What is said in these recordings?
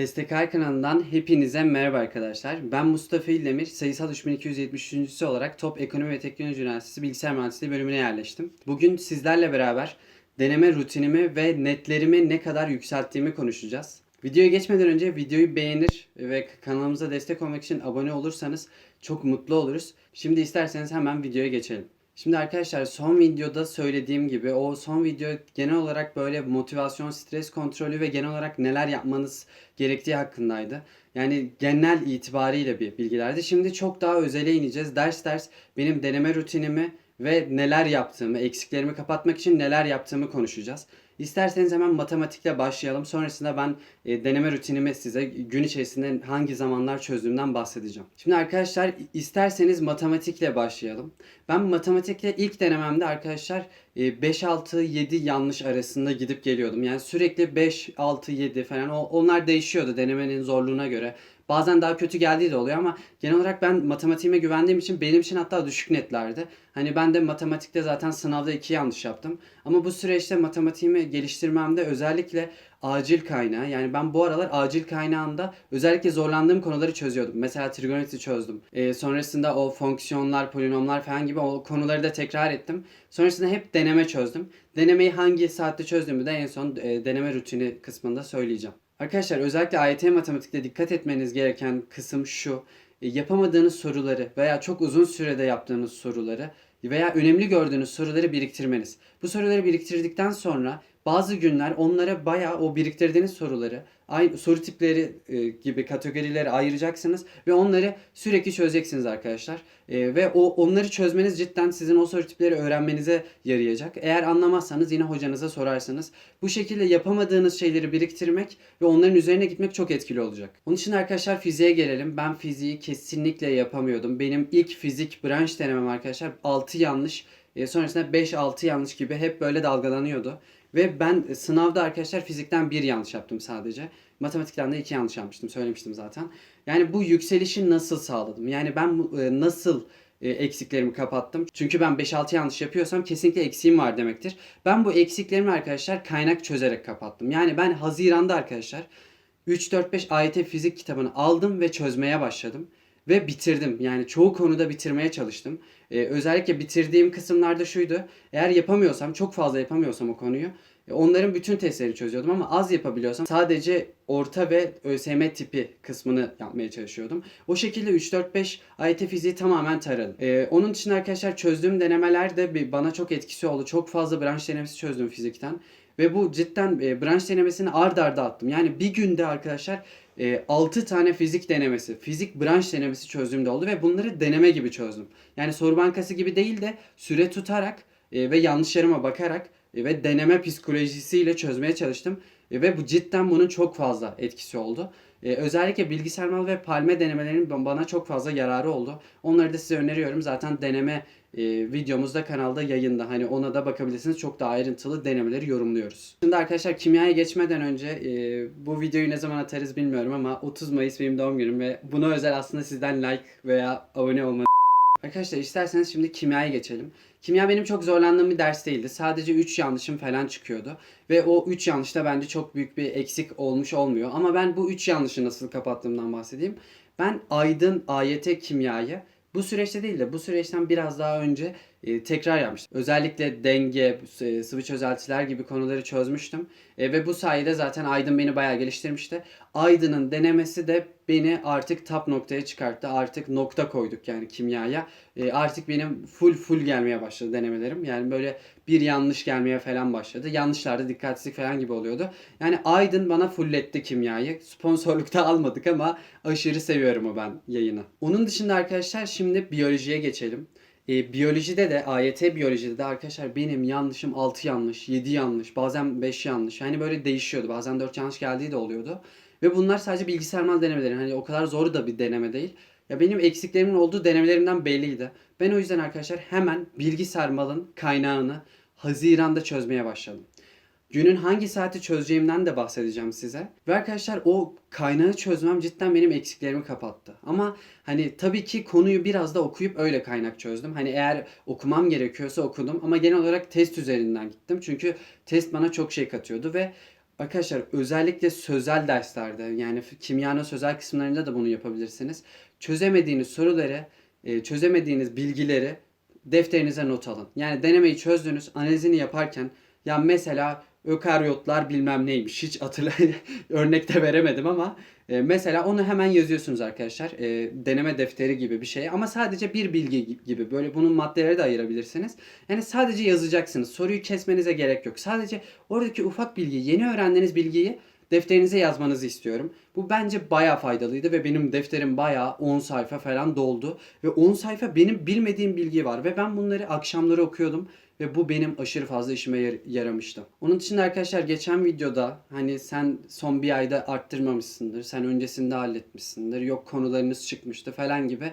Destek kanalından hepinize merhaba arkadaşlar. Ben Mustafa İldemir, sayısal 3273. olarak Top Ekonomi ve Teknoloji Üniversitesi Bilgisayar Mühendisliği bölümüne yerleştim. Bugün sizlerle beraber deneme rutinimi ve netlerimi ne kadar yükselttiğimi konuşacağız. Videoya geçmeden önce videoyu beğenir ve kanalımıza destek olmak için abone olursanız çok mutlu oluruz. Şimdi isterseniz hemen videoya geçelim. Şimdi arkadaşlar son videoda söylediğim gibi o son video genel olarak böyle motivasyon, stres kontrolü ve genel olarak neler yapmanız gerektiği hakkındaydı. Yani genel itibariyle bir bilgilerdi. Şimdi çok daha özele ineceğiz. Ders ders benim deneme rutinimi ve neler yaptığımı, eksiklerimi kapatmak için neler yaptığımı konuşacağız. İsterseniz hemen matematikle başlayalım. Sonrasında ben e, deneme rutinimi size gün içerisinde hangi zamanlar çözdüğümden bahsedeceğim. Şimdi arkadaşlar isterseniz matematikle başlayalım. Ben matematikle ilk denememde arkadaşlar e, 5 6 7 yanlış arasında gidip geliyordum. Yani sürekli 5 6 7 falan onlar değişiyordu denemenin zorluğuna göre. Bazen daha kötü geldiği de oluyor ama genel olarak ben matematiğime güvendiğim için benim için hatta düşük netlerdi. Hani ben de matematikte zaten sınavda iki yanlış yaptım. Ama bu süreçte matematiğimi geliştirmemde özellikle acil kaynağı yani ben bu aralar acil kaynağında özellikle zorlandığım konuları çözüyordum. Mesela trigonometri çözdüm. Ee, sonrasında o fonksiyonlar, polinomlar falan gibi o konuları da tekrar ettim. Sonrasında hep deneme çözdüm. Denemeyi hangi saatte çözdüğümü de en son e, deneme rutini kısmında söyleyeceğim. Arkadaşlar özellikle AYT matematikte dikkat etmeniz gereken kısım şu. E, Yapamadığınız soruları veya çok uzun sürede yaptığınız soruları veya önemli gördüğünüz soruları biriktirmeniz. Bu soruları biriktirdikten sonra bazı günler onlara bayağı o biriktirdiğiniz soruları, aynı soru tipleri e, gibi kategorileri ayıracaksınız ve onları sürekli çözeceksiniz arkadaşlar. E, ve o onları çözmeniz cidden sizin o soru tipleri öğrenmenize yarayacak. Eğer anlamazsanız yine hocanıza sorarsınız. Bu şekilde yapamadığınız şeyleri biriktirmek ve onların üzerine gitmek çok etkili olacak. Onun için arkadaşlar fiziğe gelelim. Ben fiziği kesinlikle yapamıyordum. Benim ilk fizik branş denemem arkadaşlar 6 yanlış, e, sonrasında 5-6 yanlış gibi hep böyle dalgalanıyordu. Ve ben e, sınavda arkadaşlar fizikten bir yanlış yaptım sadece. Matematikten de iki yanlış yapmıştım. Söylemiştim zaten. Yani bu yükselişi nasıl sağladım? Yani ben e, nasıl e, eksiklerimi kapattım? Çünkü ben 5-6 yanlış yapıyorsam kesinlikle eksiğim var demektir. Ben bu eksiklerimi arkadaşlar kaynak çözerek kapattım. Yani ben Haziran'da arkadaşlar 3-4-5 AYT fizik kitabını aldım ve çözmeye başladım. Ve bitirdim. Yani çoğu konuda bitirmeye çalıştım. Ee, özellikle bitirdiğim kısımlarda şuydu. Eğer yapamıyorsam, çok fazla yapamıyorsam o konuyu e, onların bütün testlerini çözüyordum ama az yapabiliyorsam sadece orta ve ÖSYM tipi kısmını yapmaya çalışıyordum. O şekilde 3-4-5 AYT fiziği tamamen taradım. Ee, onun için arkadaşlar çözdüğüm denemeler de bana çok etkisi oldu. Çok fazla branş denemesi çözdüm fizikten. Ve bu cidden e, branş denemesini ard arda attım. Yani bir günde arkadaşlar e, 6 tane fizik denemesi, fizik branş denemesi çözdüğümde oldu ve bunları deneme gibi çözdüm. Yani soru bankası gibi değil de süre tutarak e, ve yanlışlarıma bakarak e, ve deneme psikolojisiyle çözmeye çalıştım. E, ve bu cidden bunun çok fazla etkisi oldu. E, özellikle bilgisayar mal ve palme denemelerinin bana çok fazla yararı oldu. Onları da size öneriyorum. Zaten deneme e, videomuzda kanalda yayında. Hani ona da bakabilirsiniz. Çok daha ayrıntılı denemeleri yorumluyoruz. Şimdi arkadaşlar kimyaya geçmeden önce e, bu videoyu ne zaman atarız bilmiyorum ama 30 Mayıs benim doğum günüm ve buna özel aslında sizden like veya abone olmanızı Arkadaşlar isterseniz şimdi kimyaya geçelim. Kimya benim çok zorlandığım bir ders değildi. Sadece 3 yanlışım falan çıkıyordu. Ve o 3 yanlışta bence çok büyük bir eksik olmuş olmuyor. Ama ben bu 3 yanlışı nasıl kapattığımdan bahsedeyim. Ben Aydın AYT kimyayı bu süreçte değil de bu süreçten biraz daha önce e, tekrar yapmıştım. Özellikle denge, e, sıvı çözeltiler gibi konuları çözmüştüm. E, ve bu sayede zaten Aydın beni bayağı geliştirmişti. Aydın'ın denemesi de beni artık top noktaya çıkarttı. Artık nokta koyduk yani kimyaya. E, artık benim full full gelmeye başladı denemelerim. Yani böyle bir yanlış gelmeye falan başladı. Yanlışlarda dikkatsizlik falan gibi oluyordu. Yani Aydın bana fulletti kimyayı. Sponsorlukta almadık ama aşırı seviyorum o ben yayını. Onun dışında arkadaşlar şimdi biyolojiye geçelim. E, biyolojide de AYT biyolojide de arkadaşlar benim yanlışım 6 yanlış, 7 yanlış, bazen 5 yanlış. Yani böyle değişiyordu. Bazen 4 yanlış geldiği de oluyordu. Ve bunlar sadece bilgisayar mal denemeleri. Hani o kadar zor da bir deneme değil. Ya benim eksiklerimin olduğu denemelerimden belliydi. Ben o yüzden arkadaşlar hemen bilgisayar malın kaynağını Haziran'da çözmeye başladım. Günün hangi saati çözeceğimden de bahsedeceğim size. Ve arkadaşlar o kaynağı çözmem cidden benim eksiklerimi kapattı. Ama hani tabii ki konuyu biraz da okuyup öyle kaynak çözdüm. Hani eğer okumam gerekiyorsa okudum ama genel olarak test üzerinden gittim. Çünkü test bana çok şey katıyordu ve Arkadaşlar özellikle sözel derslerde yani kimyanın sözel kısımlarında da bunu yapabilirsiniz. Çözemediğiniz soruları, e, çözemediğiniz bilgileri defterinize not alın. Yani denemeyi çözdünüz, analizini yaparken ya mesela ökaryotlar bilmem neymiş hiç hatırla örnekte veremedim ama e, mesela onu hemen yazıyorsunuz arkadaşlar. E, deneme defteri gibi bir şey ama sadece bir bilgi gibi böyle bunun maddeleri de ayırabilirsiniz. Yani sadece yazacaksınız. Soruyu kesmenize gerek yok. Sadece oradaki ufak bilgi, yeni öğrendiğiniz bilgiyi defterinize yazmanızı istiyorum. Bu bence bayağı faydalıydı ve benim defterim bayağı 10 sayfa falan doldu. Ve 10 sayfa benim bilmediğim bilgi var ve ben bunları akşamları okuyordum ve bu benim aşırı fazla işime yar- yaramıştı. Onun dışında arkadaşlar geçen videoda hani sen son bir ayda arttırmamışsındır, sen öncesinde halletmişsindir, yok konularınız çıkmıştı falan gibi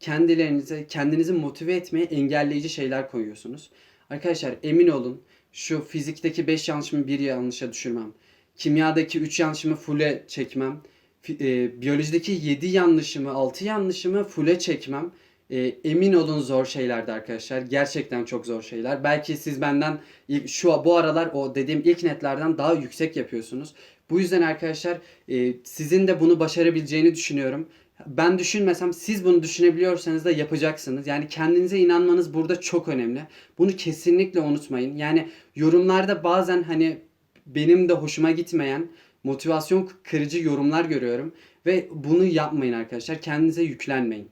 kendilerinize, kendinizi motive etmeye engelleyici şeyler koyuyorsunuz. Arkadaşlar emin olun şu fizikteki 5 yanlışımı bir yanlışa düşürmem. Kimyadaki 3 yanlışımı full'e çekmem. E, biyolojideki 7 yanlışımı, 6 yanlışımı full'e çekmem. E, emin olun zor şeylerdi arkadaşlar. Gerçekten çok zor şeyler. Belki siz benden şu bu aralar o dediğim ilk netlerden daha yüksek yapıyorsunuz. Bu yüzden arkadaşlar e, sizin de bunu başarabileceğini düşünüyorum. Ben düşünmesem siz bunu düşünebiliyorsanız da yapacaksınız. Yani kendinize inanmanız burada çok önemli. Bunu kesinlikle unutmayın. Yani yorumlarda bazen hani benim de hoşuma gitmeyen motivasyon kırıcı yorumlar görüyorum ve bunu yapmayın arkadaşlar. Kendinize yüklenmeyin.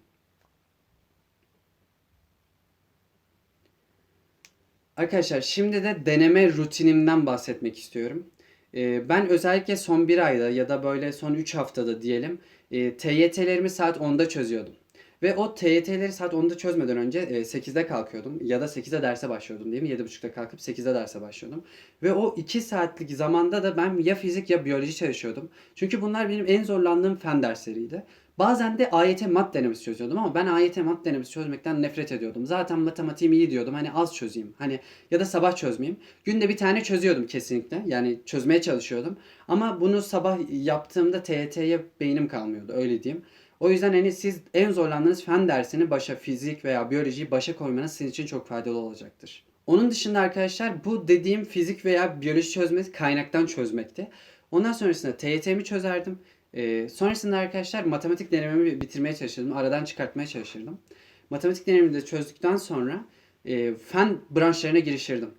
Arkadaşlar şimdi de deneme rutinimden bahsetmek istiyorum. Ee, ben özellikle son bir ayda ya da böyle son 3 haftada diyelim e, TYT'lerimi saat 10'da çözüyordum. Ve o TYT'leri saat 10'da çözmeden önce e, 8'de kalkıyordum ya da 8'de derse başlıyordum diyeyim. 7.30'da kalkıp 8'de derse başlıyordum. Ve o 2 saatlik zamanda da ben ya fizik ya biyoloji çalışıyordum. Çünkü bunlar benim en zorlandığım fen dersleriydi. Bazen de AYT mat denemesi çözüyordum ama ben AYT mat denemesi çözmekten nefret ediyordum. Zaten matematiğim iyi diyordum. Hani az çözeyim. Hani ya da sabah çözmeyeyim. Günde bir tane çözüyordum kesinlikle. Yani çözmeye çalışıyordum. Ama bunu sabah yaptığımda TYT'ye beynim kalmıyordu öyle diyeyim. O yüzden hani siz en zorlandığınız fen dersini başa fizik veya biyolojiyi başa koymanız sizin için çok faydalı olacaktır. Onun dışında arkadaşlar bu dediğim fizik veya biyoloji çözmesi kaynaktan çözmekti. Ondan sonrasında TYT'mi çözerdim. Ee, sonrasında arkadaşlar matematik denememi bitirmeye çalışırdım. Aradan çıkartmaya çalışırdım. Matematik denememi de çözdükten sonra e, fen branşlarına girişirdim.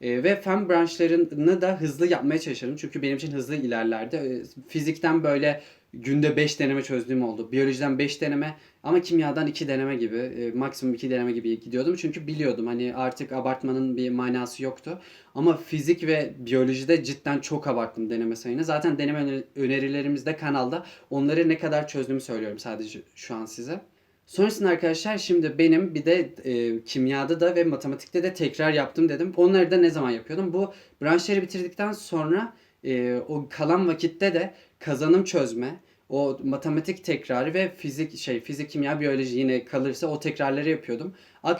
E, ve fen branşlarını da hızlı yapmaya çalışırdım. Çünkü benim için hızlı ilerlerdi. E, fizikten böyle günde 5 deneme çözdüğüm oldu. Biyolojiden 5 deneme ama kimyadan 2 deneme gibi, e, maksimum 2 deneme gibi gidiyordum. Çünkü biliyordum hani artık abartmanın bir manası yoktu. Ama fizik ve biyolojide cidden çok abarttım deneme sayını. Zaten deneme öner- önerilerimiz de kanalda. Onları ne kadar çözdüğümü söylüyorum sadece şu an size. Sonrasında arkadaşlar şimdi benim bir de e, kimyada da ve matematikte de tekrar yaptım dedim. Onları da ne zaman yapıyordum? Bu branşları bitirdikten sonra e, o kalan vakitte de kazanım çözme, o matematik tekrarı ve fizik şey fizik, kimya, biyoloji yine kalırsa o tekrarları yapıyordum.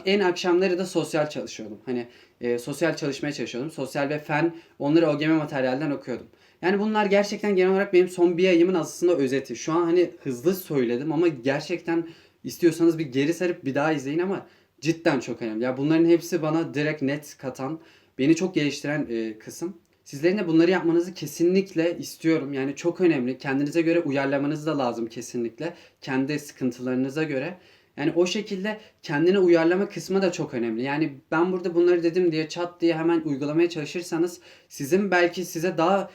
En akşamları da sosyal çalışıyordum. Hani e, sosyal çalışmaya çalışıyordum. Sosyal ve fen onları OGM materyalden okuyordum. Yani bunlar gerçekten genel olarak benim son bir ayımın aslında özeti. Şu an hani hızlı söyledim ama gerçekten istiyorsanız bir geri sarıp bir daha izleyin ama cidden çok önemli. Ya bunların hepsi bana direkt net katan, beni çok geliştiren e, kısım. Sizlerin de bunları yapmanızı kesinlikle istiyorum. Yani çok önemli. Kendinize göre uyarlamanız da lazım kesinlikle. Kendi sıkıntılarınıza göre. Yani o şekilde kendine uyarlama kısmı da çok önemli. Yani ben burada bunları dedim diye çat diye hemen uygulamaya çalışırsanız sizin belki size daha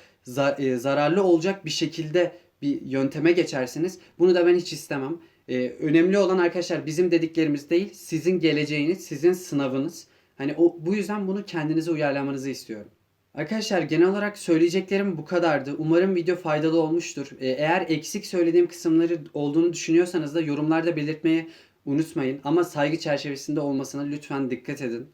e, zararlı olacak bir şekilde bir yönteme geçersiniz. Bunu da ben hiç istemem. E, önemli olan arkadaşlar bizim dediklerimiz değil, sizin geleceğiniz, sizin sınavınız. Hani o bu yüzden bunu kendinize uyarlamanızı istiyorum. Arkadaşlar genel olarak söyleyeceklerim bu kadardı. Umarım video faydalı olmuştur. Ee, Eğer eksik söylediğim kısımları olduğunu düşünüyorsanız da yorumlarda belirtmeyi unutmayın. Ama saygı çerçevesinde olmasına lütfen dikkat edin.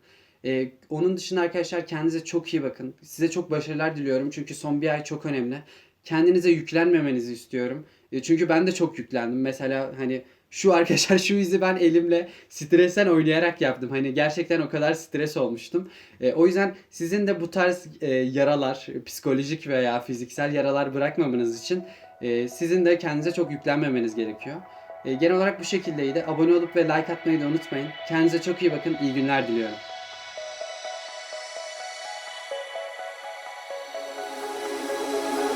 Ee, onun dışında arkadaşlar kendinize çok iyi bakın. Size çok başarılar diliyorum çünkü son bir ay çok önemli. Kendinize yüklenmemenizi istiyorum. E, çünkü ben de çok yüklendim. Mesela hani şu arkadaşlar şu izi ben elimle stresten oynayarak yaptım. Hani gerçekten o kadar stres olmuştum. E, o yüzden sizin de bu tarz e, yaralar, psikolojik veya fiziksel yaralar bırakmamanız için e, sizin de kendinize çok yüklenmemeniz gerekiyor. E, genel olarak bu şekildeydi. Abone olup ve like atmayı da unutmayın. Kendinize çok iyi bakın. İyi günler diliyorum.